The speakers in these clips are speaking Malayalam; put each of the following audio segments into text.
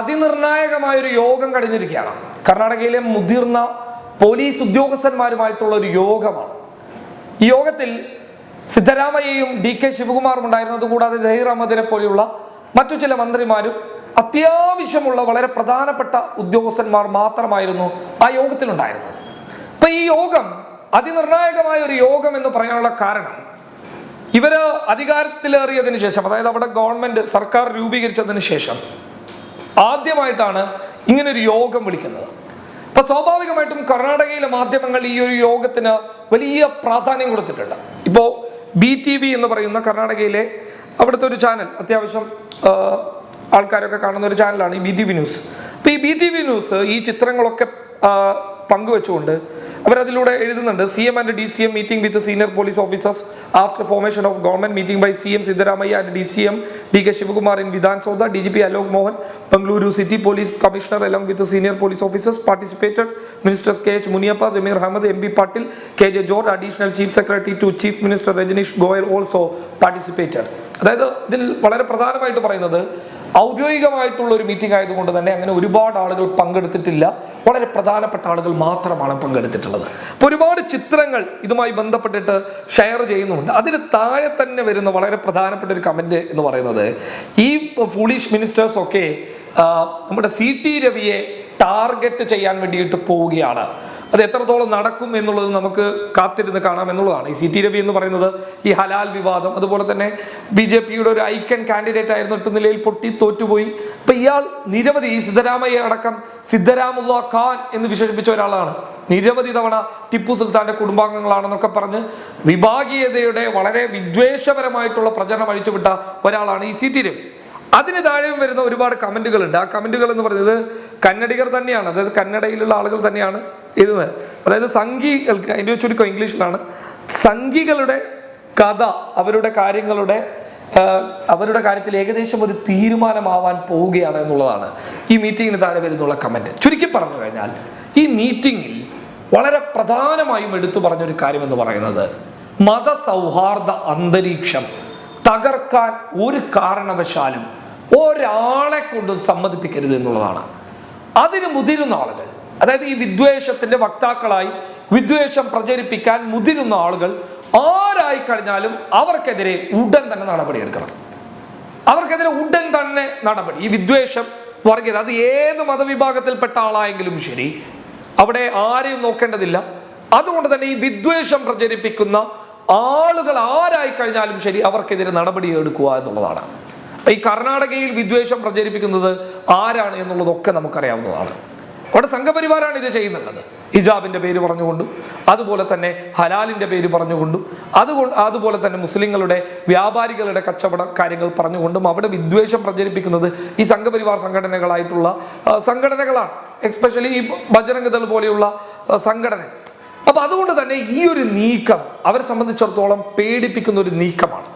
അതിനിർണായകമായ ഒരു യോഗം കഴിഞ്ഞിരിക്കുകയാണ് കർണാടകയിലെ മുതിർന്ന പോലീസ് ഉദ്യോഗസ്ഥന്മാരുമായിട്ടുള്ള ഒരു യോഗമാണ്. ഈ യോഗത്തിൽ സിദ്ധരാമയ്യയും ഡി കെ ശിവകുമാറും ഉണ്ടായിരുന്നത് കൂടാതെ ജഹീർ അഹമ്മദിനെ പോലെയുള്ള മറ്റു ചില മന്ത്രിമാരും അത്യാവശ്യമുള്ള വളരെ പ്രധാനപ്പെട്ട ഉദ്യോഗസ്ഥന്മാർ മാത്രമായിരുന്നു ആ യോഗത്തിലുണ്ടായിരുന്നത്. അപ്പൊ ഈ യോഗം അതിനിർണായകമായ ഒരു യോഗം എന്ന് പറയാനുള്ള കാരണം ഇവർ അധികാരത്തിലേറിയതിനു ശേഷം അതായത് അവിടെ ഗവൺമെന്റ് സർക്കാർ രൂപീകരിച്ചതിന് ശേഷം ആദ്യമായിട്ടാണ് ഇങ്ങനൊരു യോഗം വിളിക്കുന്നത്. അപ്പൊ സ്വാഭാവികമായിട്ടും കർണാടകയിലെ മാധ്യമങ്ങൾ ഈ ഒരു യോഗത്തിന് വലിയ പ്രാധാന്യം കൊടുത്തിട്ടുണ്ട്. ഇപ്പോ ബി ടി വി എന്ന് പറയുന്ന കർണാടകയിലെ അവിടുത്തെ ഒരു ചാനൽ അത്യാവശ്യം ആൾക്കാരൊക്കെ കാണുന്ന ഒരു ചാനലാണ് ഈ ബി ടി വി ന്യൂസ് അപ്പൊ ഈ ബി ടി വി ന്യൂസ് ഈ ചിത്രങ്ങളൊക്കെ പങ്കുവെച്ചുകൊണ്ട് അവരതിലൂടെ എഴുതുന്നുണ്ട് C M and D C M meeting with senior police officers after formation of government meeting by C M Siddaramaiah and D C M D K Shivakumar in Vidhana Soudha D G P Alok Mohan Bengaluru city police commissioner along with senior police officers participated minister K H Muniyappa Zameer Ahmed M P Patil K J George additional chief secretary to chief minister Rajneesh Goyal also participated അതായത് ഇതിൽ വളരെ പ്രധാനമായിട്ട് പറയുന്നത് ഔദ്യോഗികമായിട്ടുള്ള ഒരു മീറ്റിംഗ് ആയതുകൊണ്ട് തന്നെ അങ്ങനെ ഒരുപാട് ആളുകൾ പങ്കെടുത്തിട്ടില്ല. വളരെ പ്രധാനപ്പെട്ട ആളുകൾ മാത്രമാണ് പങ്കെടുത്തിട്ടുള്ളത്. അപ്പോൾ ഒരുപാട് ചിത്രങ്ങൾ ഇതുമായി ബന്ധപ്പെട്ടിട്ട് ഷെയർ ചെയ്യുന്നുണ്ട്. അതിന് താഴെ തന്നെ വരുന്ന വളരെ പ്രധാനപ്പെട്ട ഒരു കമന്റ് എന്ന് പറയുന്നത് ഈ ഫുളിഷ് മിനിസ്റ്റേഴ്സ് ഒക്കെ നമ്മുടെ സി ടി രവിയെ ടാർഗറ്റ് ചെയ്യാൻ വേണ്ടിയിട്ട് പോവുകയാണ്. അത് എത്രത്തോളം നടക്കും എന്നുള്ളത് നമുക്ക് കാത്തിരുന്ന് കാണാം എന്നുള്ളതാണ്. ഈ സി ടി രവി എന്ന് പറയുന്നത് ഈ ഹലാൽ വിവാദം അതുപോലെ തന്നെ ബി ജെ പിയുടെ ഒരു ഐക്കൺ കാൻഡിഡേറ്റ് ആയിരുന്നു എട്ട് നിലയിൽ പൊട്ടി തോറ്റുപോയി അപ്പൊ ഇയാൾ നിരവധി ഈ സിദ്ധരാമയ്യ അടക്കം സിദ്ധരാമുള്ള ഖാൻ എന്ന് വിശേഷിപ്പിച്ച ഒരാളാണ്. നിരവധി തവണ ടിപ്പു സുൽത്താന്റെ കുടുംബാംഗങ്ങളാണെന്നൊക്കെ പറഞ്ഞ് വിഭാഗീയതയുടെ വളരെ വിദ്വേഷപരമായിട്ടുള്ള പ്രചരണം അഴിച്ചുവിട്ട ഒരാളാണ് ഈ സി ടി രവി അതിന് താഴെയും വരുന്ന ഒരുപാട് കമന്റുകൾ ഉണ്ട് ആ കമന്റുകൾ എന്ന് പറയുന്നത് കന്നഡികർ തന്നെയാണ്. അതായത് കന്നഡയിലുള്ള ആളുകൾ തന്നെയാണ് എഴുതുന്നത് അതായത് സംഘികൾക്ക് അതിന്റെ ചുരുക്കം ഇംഗ്ലീഷിലാണ്. സംഘികളുടെ കഥ അവരുടെ കാര്യങ്ങളുടെ അവരുടെ കാര്യത്തിൽ ഏകദേശം ഒരു തീരുമാനമാവാൻ പോവുകയാണ് എന്നുള്ളതാണ് ഈ മീറ്റിങ്ങിന് താഴെ വരുന്നുള്ള കമന്റ്. ചുരുക്കി പറഞ്ഞു കഴിഞ്ഞാൽ ഈ മീറ്റിങ്ങിൽ വളരെ പ്രധാനമായും എടുത്തു പറഞ്ഞൊരു കാര്യം എന്ന് പറയുന്നത് മതസൗഹാർദ്ദ അന്തരീക്ഷം തകർക്കാൻ ഒരു കാരണവശാലും ഒരാളെ കൊണ്ടും സമ്മതിപ്പിക്കരുത് എന്നുള്ളതാണ്. അതിന് മുതിരുന്ന ആളുകൾ അതായത് ഈ വിദ്വേഷത്തിന്റെ വക്താക്കളായി വിദ്വേഷം പ്രചരിപ്പിക്കാൻ മുതിരുന്ന ആളുകൾ ആരായി കഴിഞ്ഞാലും അവർക്കെതിരെ ഉടൻ തന്നെ നടപടി എടുക്കണം അവർക്കെതിരെ ഉടൻ തന്നെ നടപടി. ഈ വിദ്വേഷം വർഗീയത അത് ഏത് മതവിഭാഗത്തിൽപ്പെട്ട ആളായെങ്കിലും ശരി അവിടെ ആരെയും നോക്കേണ്ടതില്ല. അതുകൊണ്ട് തന്നെ ഈ വിദ്വേഷം പ്രചരിപ്പിക്കുന്ന ആളുകൾ ആരായി കഴിഞ്ഞാലും ശരി അവർക്കെതിരെ നടപടി എടുക്കുക എന്നുള്ളതാണ്. ഈ കർണാടകയിൽ വിദ്വേഷം പ്രചരിപ്പിക്കുന്നത് ആരാണ് എന്നുള്ളതൊക്കെ നമുക്കറിയാവുന്നതാണ്. അവിടെ സംഘപരിവാരാണ് ഇത് ചെയ്യുന്നുള്ളത് ഹിജാബിന്റെ പേര് പറഞ്ഞുകൊണ്ടും അതുപോലെ തന്നെ ഹലാലിന്റെ പേര് പറഞ്ഞുകൊണ്ടും അതുകൊണ്ട് അതുപോലെ തന്നെ മുസ്ലിങ്ങളുടെ വ്യാപാരികളുടെ കച്ചവട കാര്യങ്ങൾ പറഞ്ഞുകൊണ്ടും അവിടെ വിദ്വേഷം പ്രചരിപ്പിക്കുന്നത് ഈ സംഘപരിവാർ സംഘടനകളായിട്ടുള്ള സംഘടനകളാണ്. എക്സ്പെഷ്യലി ഈ ബജരംഗദൾ പോലെയുള്ള സംഘടന. അപ്പൊ അതുകൊണ്ട് തന്നെ ഈ ഒരു നീക്കം അവരെ സംബന്ധിച്ചിടത്തോളം പേടിപ്പിക്കുന്ന ഒരു നീക്കമാണ്.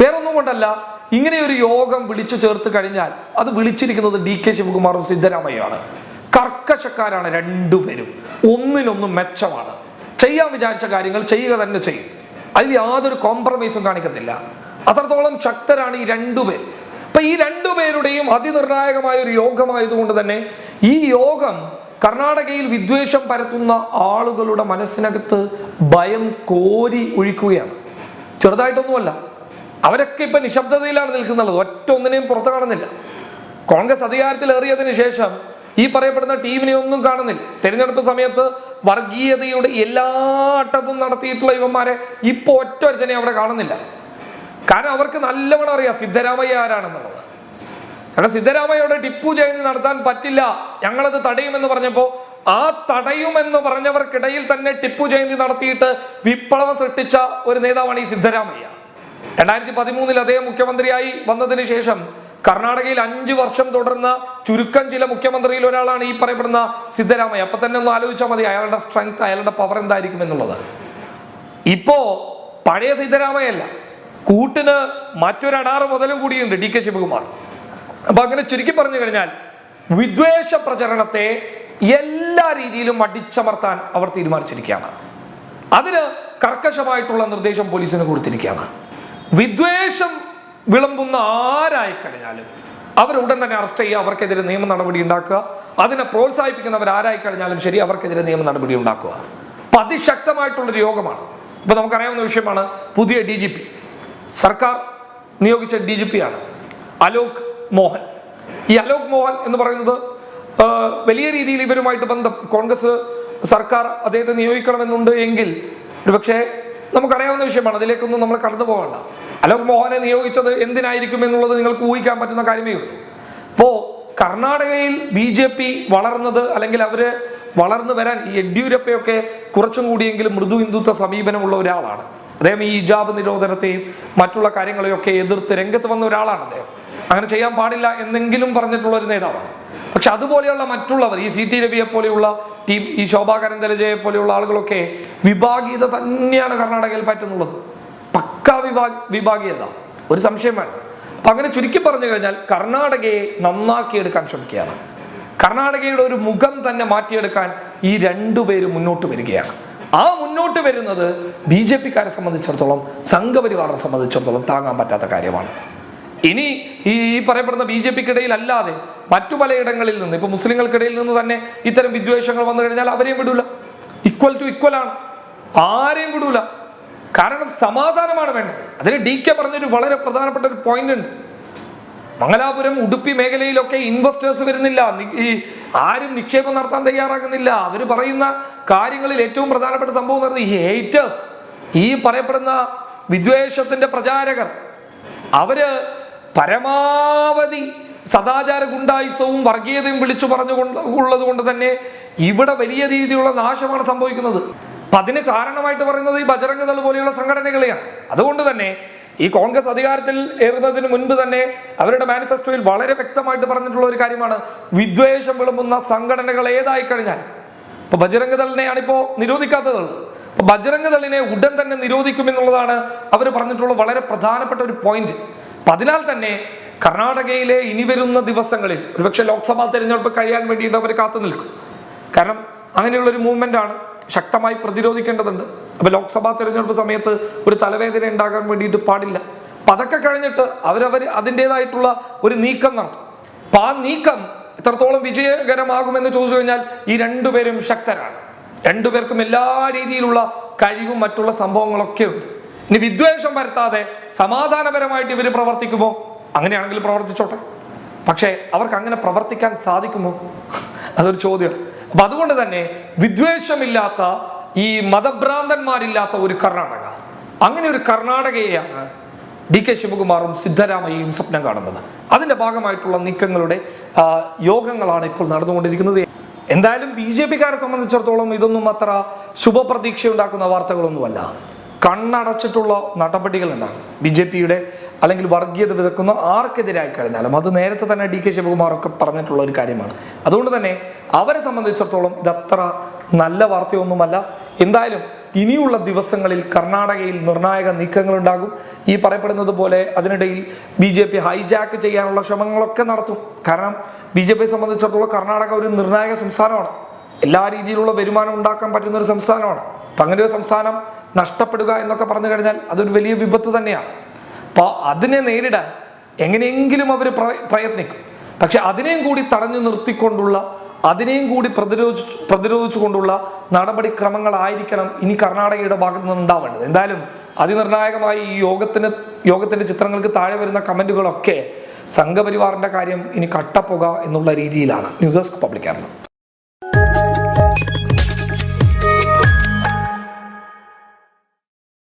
വേറൊന്നും കൊണ്ടല്ല ഇങ്ങനെ ഒരു യോഗം വിളിച്ചു ചേർത്ത് കഴിഞ്ഞാൽ അത് വിളിച്ചിരിക്കുന്നത് ഡി കെ ശിവകുമാറും സിദ്ധരാമയ്യാണ് കർക്കശക്കാരാണ് രണ്ടുപേരും. ഒന്നിനൊന്നും മെച്ചമാണ്. ചെയ്യാൻ വിചാരിച്ച കാര്യങ്ങൾ ചെയ്യുക തന്നെ ചെയ്യും. അതിൽ യാതൊരു കോംപ്രമൈസും കാണിക്കത്തില്ല. അത്രത്തോളം ശക്തരാണ് ഈ രണ്ടുപേർ. അപ്പൊ ഈ രണ്ടുപേരുടെയും അതിനിർണായകമായ ഒരു യോഗമായതുകൊണ്ട് തന്നെ ഈ യോഗം കർണാടകയിൽ വിദ്വേഷം പരത്തുന്ന ആളുകളുടെ മനസ്സിനകത്ത് ഭയം കോരി ഒഴിക്കുകയാണ്. ചെറുതായിട്ടൊന്നുമല്ല. അവരൊക്കെ ഇപ്പൊ നിശബ്ദതയിലാണ് നിൽക്കുന്നുള്ളത്. ഒറ്റ ഒന്നിനെയും പുറത്തു കാണുന്നില്ല. കോൺഗ്രസ് അധികാരത്തിലേറിയതിനു ശേഷം ഈ പറയപ്പെടുന്ന ടീമിനെ ഒന്നും കാണുന്നില്ല. തെരഞ്ഞെടുപ്പ് സമയത്ത് വർഗീയതയുടെ എല്ലാ അട്ടവും നടത്തിയിട്ടുള്ള ഇവന്മാരെ ഇപ്പൊ ഒറ്റ ഒരുത്തനെ അവിടെ കാണുന്നില്ല. കാരണം അവർക്ക് നല്ലവണ്ണം അറിയാം സിദ്ധരാമയ്യ ആരാണെന്നുള്ളത്. കാരണം സിദ്ധരാമയ്യയുടെ ടിപ്പു ജയന്തി നടത്താൻ പറ്റില്ല. ഞങ്ങളത് തടയുമെന്ന് പറഞ്ഞപ്പോ ആ തടയുമെന്ന് പറഞ്ഞവർക്കിടയിൽ തന്നെ ടിപ്പു ജയന്തി നടത്തിയിട്ട് വിപ്ലവം സൃഷ്ടിച്ച ഒരു നേതാവാണ് ഈ സിദ്ധരാമയ്യ. രണ്ടായിരത്തി പതിമൂന്നിൽ അദ്ദേഹം മുഖ്യമന്ത്രിയായി വന്നതിന് ശേഷം കർണാടകയിൽ അഞ്ചു വർഷം തുടർന്ന ചുരുക്കം ചില മുഖ്യമന്ത്രിയിൽ ഒരാളാണ് ഈ പറയപ്പെടുന്ന സിദ്ധരാമയ്യ. അപ്പൊ തന്നെ ഒന്ന് ആലോചിച്ചാൽ മതി അയാളുടെ സ്ട്രെങ്ത് അയാളുടെ പവർ എന്തായിരിക്കും എന്നുള്ളത്. ഇപ്പോ പഴയ സിദ്ധരാമയ്യല്ല കൂട്ടിന് മറ്റൊരു അടാറ് മുതലും കൂടിയുണ്ട് ഡി കെ ശിവകുമാർ. അപ്പൊ അങ്ങനെ ചുരുക്കി പറഞ്ഞു കഴിഞ്ഞാൽ വിദ്വേഷ പ്രചരണത്തെ എല്ലാ രീതിയിലും അടിച്ചമർത്താൻ അവർ തീരുമാനിച്ചിരിക്കുകയാണ്. അതിന് കർക്കശമായിട്ടുള്ള നിർദ്ദേശം പോലീസിന് കൊടുത്തിരിക്കുകയാണ്. വിദ്വേഷം വിളമ്പുന്ന ആരായി കഴിഞ്ഞാലും ഉടൻ തന്നെ അറസ്റ്റ് ചെയ്യുക അവർക്കെതിരെ നിയമ നടപടി ഉണ്ടാക്കുക. അതിനെ പ്രോത്സാഹിപ്പിക്കുന്നവർ ആരായി കഴിഞ്ഞാലും ശരി അവർക്കെതിരെ നിയമ നടപടി ഉണ്ടാക്കുക. അപ്പൊ അതിശക്തമായിട്ടുള്ളൊരു യോഗമാണ്. ഇപ്പൊ നമുക്കറിയാവുന്ന വിഷയമാണ് പുതിയ ഡി ജി പി സർക്കാർ നിയോഗിച്ച ഡി ജി പി ആണ് അലോക് മോഹൻ. ഈ അലോക് മോഹൻ എന്ന് പറയുന്നത് വലിയ രീതിയിൽ ഇവരുമായിട്ട് ബന്ധം കോൺഗ്രസ് സർക്കാർ അദ്ദേഹത്തെ നിയോഗിക്കണമെന്നുണ്ട് എങ്കിൽ ഒരുപക്ഷെ നമുക്കറിയാവുന്ന വിഷയമാണ്. അതിലേക്കൊന്നും നമ്മൾ കടന്നു പോകണ്ട. അലോക് മോഹനെ നിയോഗിച്ചത് എന്തിനായിരിക്കും എന്നുള്ളത് നിങ്ങൾക്ക് ഊഹിക്കാൻ പറ്റുന്ന കാര്യമേ ഉള്ളൂ. ഇപ്പോ കർണാടകയിൽ ബി ജെ പി വളർന്നത് അല്ലെങ്കിൽ അവർ വളർന്നു വരാൻ യെഡ്യൂരപ്പയൊക്കെ കുറച്ചും കൂടിയെങ്കിലും മൃദു ഹിന്ദുത്വ സമീപനമുള്ള ഒരാളാണ്. അദ്ദേഹം ഈ ഹിജാബ് നിരോധനത്തെയും മറ്റുള്ള കാര്യങ്ങളെയൊക്കെ എതിർത്ത് രംഗത്ത് വന്ന ഒരാളാണ് അദ്ദേഹം. അങ്ങനെ ചെയ്യാൻ പാടില്ല എന്നെങ്കിലും പറഞ്ഞിട്ടുള്ള ഒരു നേതാവാണ്. പക്ഷെ അതുപോലെയുള്ള മറ്റുള്ളവർ ഈ സി ടി രവിയെ പോലെയുള്ള ടീം ഈ ശോഭാ കരന്തലജയെ പോലെയുള്ള ആളുകളൊക്കെ വിഭാഗീയത തന്നെയാണ് കർണാടകയിൽ പറ്റുന്നുള്ളത്. പക്ക വിഭാഗ വിഭാഗീയത. ഒരു സംശയം വേണ്ട. അപ്പൊ അങ്ങനെ ചുരുക്കി പറഞ്ഞു കഴിഞ്ഞാൽ കർണാടകയെ നന്നാക്കിയെടുക്കാൻ ശ്രമിക്കുകയാണ്. കർണാടകയുടെ ഒരു മുഖം തന്നെ മാറ്റിയെടുക്കാൻ ഈ രണ്ടുപേരും മുന്നോട്ട് വരികയാണ്. ആ മുന്നോട്ട് വരുന്നത് ബി ജെ പിക്കാരെ സംബന്ധിച്ചിടത്തോളം സംഘപരിവാറിനെ സംബന്ധിച്ചിടത്തോളം താങ്ങാൻ പറ്റാത്ത കാര്യമാണ്. ഇനി ഈ ഈ പറയപ്പെടുന്ന ബി ജെ പിക്കിടയിൽ അല്ലാതെ മറ്റു പലയിടങ്ങളിൽ നിന്ന് ഇപ്പൊ മുസ്ലിങ്ങൾക്കിടയിൽ നിന്ന് തന്നെ ഇത്തരം വിദ്വേഷങ്ങൾ വന്നു കഴിഞ്ഞാൽ അവരെയും വിടൂല. ഇക്വൽ ടു ഇക്വൽ ആണ്. ആരെയും വിടൂല. കാരണം സമാധാനമാണ് വേണ്ടത്. അതിന് ഡി കെ പറഞ്ഞൊരു വളരെ പ്രധാനപ്പെട്ട ഒരു പോയിന്റ് ഉണ്ട്. മംഗലാപുരം ഉടുപ്പി മേഖലയിലൊക്കെ ഇൻവെസ്റ്റേഴ്സ് വരുന്നില്ല. ഈ ആരും നിക്ഷേപം നടത്താൻ തയ്യാറാകുന്നില്ല. അവർ പറയുന്ന കാര്യങ്ങളിൽ ഏറ്റവും പ്രധാനപ്പെട്ട സംഭവം എന്ന് പറയുന്നത് ഈ ഹേറ്റേഴ്സ് ഈ പറയപ്പെടുന്ന വിദ്വേഷത്തിന്റെ പ്രചാരകർ. അവർ പരമാവധി സദാചാര ഗുണ്ടായുസവും വർഗീയതയും വിളിച്ചു പറഞ്ഞുകൊണ്ട് ഉള്ളത് കൊണ്ട് തന്നെ ഇവിടെ വലിയ രീതിയിലുള്ള നാശമാണ് സംഭവിക്കുന്നത്. അപ്പൊ അതിന് കാരണമായിട്ട് പറയുന്നത് ഈ ബജറംഗ ദൾ പോലെയുള്ള സംഘടനകളെയാണ്. അതുകൊണ്ട് തന്നെ ഈ കോൺഗ്രസ് അധികാരത്തിൽ ഏറുന്നതിന് മുൻപ് തന്നെ അവരുടെ മാനിഫെസ്റ്റോയിൽ വളരെ വ്യക്തമായിട്ട് പറഞ്ഞിട്ടുള്ള ഒരു കാര്യമാണ്. വിദ്വേഷം വിളമ്പുന്ന സംഘടനകൾ ഏതായി കഴിഞ്ഞാൽ. ഇപ്പൊ ബജരംഗ ദളിനെയാണ് ഇപ്പോ നിരോധിക്കാത്തത്. അപ്പൊ ബജരംഗ ദളിനെ ഉടൻ തന്നെ നിരോധിക്കുമെന്നുള്ളതാണ് അവർ പറഞ്ഞിട്ടുള്ള വളരെ പ്രധാനപ്പെട്ട ഒരു പോയിന്റ് അപ്പൊ അതിനാൽ തന്നെ കർണാടകയിലെ ഇനി വരുന്ന ദിവസങ്ങളിൽ ഒരുപക്ഷെ ലോക്സഭാ തെരഞ്ഞെടുപ്പ് കഴിയാൻ വേണ്ടിയിട്ട് അവർ കാത്തു നിൽക്കും. കാരണം അങ്ങനെയുള്ള ഒരു മൂവ്മെന്റ് ആണ് ശക്തമായി പ്രതിരോധിക്കേണ്ടതുണ്ട്. അപ്പൊ ലോക്സഭാ തെരഞ്ഞെടുപ്പ് സമയത്ത് ഒരു തലവേദന ഉണ്ടാകാൻ വേണ്ടിയിട്ട് പാടില്ല. അപ്പൊ അതൊക്കെ കഴിഞ്ഞിട്ട് അവരവർ അതിന്റെതായിട്ടുള്ള ഒരു നീക്കം നടത്തും. അപ്പൊ ആ നീക്കം എത്രത്തോളം വിജയകരമാകുമെന്ന് ചോദിച്ചു കഴിഞ്ഞാൽ ഈ രണ്ടുപേരും ശക്തരാണ്. രണ്ടുപേർക്കും എല്ലാ രീതിയിലുള്ള കഴിവും മറ്റുള്ള സംഭവങ്ങളൊക്കെ ഉണ്ട്. ഇനി വിദ്വേഷം വരുത്താതെ സമാധാനപരമായിട്ട് ഇവർ പ്രവർത്തിക്കുമോ? അങ്ങനെയാണെങ്കിൽ പ്രവർത്തിച്ചോട്ടെ. പക്ഷേ അവർക്ക് അങ്ങനെ പ്രവർത്തിക്കാൻ സാധിക്കുമോ? അതൊരു ചോദ്യം. അപ്പൊ അതുകൊണ്ട് തന്നെ വിദ്വേഷമില്ലാത്ത ഈ മതഭ്രാന്തന്മാരില്ലാത്ത ഒരു കർണാടക. അങ്ങനെ ഒരു കർണാടകയെയാണ് ഡി കെ ശിവകുമാറും സിദ്ധരാമയ്യയും സ്വപ്നം കാണുന്നത്. അതിന്റെ ഭാഗമായിട്ടുള്ള നീക്കങ്ങളുടെ യോഗങ്ങളാണ് ഇപ്പോൾ നടന്നുകൊണ്ടിരിക്കുന്നത്. എന്തായാലും ബി ജെ പിക്കാരെ സംബന്ധിച്ചിടത്തോളം ഇതൊന്നും അത്ര ശുഭപ്രതീക്ഷ ഉണ്ടാക്കുന്ന വാർത്തകളൊന്നുമല്ല. കണ്ണടച്ചിട്ടുള്ള നടപടികൾ ഉണ്ടാകും ബി ജെ പിയുടെ അല്ലെങ്കിൽ വർഗീയത വിതക്കുന്ന ആർക്കെതിരായി കഴിഞ്ഞാലും അത് നേരത്തെ തന്നെ ഡി കെ ശിവകുമാറൊക്കെ പറഞ്ഞിട്ടുള്ള ഒരു കാര്യമാണ്. അതുകൊണ്ട് തന്നെ അവരെ സംബന്ധിച്ചിടത്തോളം ഇതത്ര നല്ല വാർത്തയൊന്നുമല്ല. എന്തായാലും ഇനിയുള്ള ദിവസങ്ങളിൽ കർണാടകയിൽ നിർണായക നീക്കങ്ങൾ ഉണ്ടാകും ഈ പറയപ്പെടുന്നത് പോലെ അതിനിടയിൽ ബി ജെ പി ഹൈജാക്ക് ചെയ്യാനുള്ള ശ്രമങ്ങളൊക്കെ നടത്തും. കാരണം ബി ജെ പിയെ സംബന്ധിച്ചിടത്തോളം കർണാടക ഒരു നിർണായക സംസ്ഥാനമാണ്. എല്ലാ രീതിയിലുള്ള വരുമാനം ഉണ്ടാക്കാൻ പറ്റുന്ന ഒരു സംസ്ഥാനമാണ്. അപ്പൊ അങ്ങനെ ഒരു സംസ്ഥാനം നഷ്ടപ്പെടുക എന്നൊക്കെ പറഞ്ഞു കഴിഞ്ഞാൽ അതൊരു വലിയ വിപത്ത് തന്നെയാണ്. അപ്പോൾ അതിനെ നേരിടാൻ എങ്ങനെയെങ്കിലും അവർ പ്രയത്നിക്കും. പക്ഷെ അതിനെയും കൂടി തടഞ്ഞു നിർത്തിക്കൊണ്ടുള്ള അതിനെയും കൂടി പ്രതിരോധിച്ചു പ്രതിരോധിച്ചുകൊണ്ടുള്ള നടപടിക്രമങ്ങളായിരിക്കണം ഇനി കർണാടകയുടെ ഭാഗത്ത് നിന്ന് ഉണ്ടാവേണ്ടത് എന്തായാലും അതിനിർണായകമായി ഈ യോഗത്തിന് യോഗത്തിന്റെ ചിത്രങ്ങൾക്ക് താഴെ വരുന്ന കമന്റുകളൊക്കെ സംഘപരിവാറിന്റെ കാര്യം ഇനി കട്ടപ്പുക എന്നുള്ള രീതിയിലാണ്. News desk public Kerala.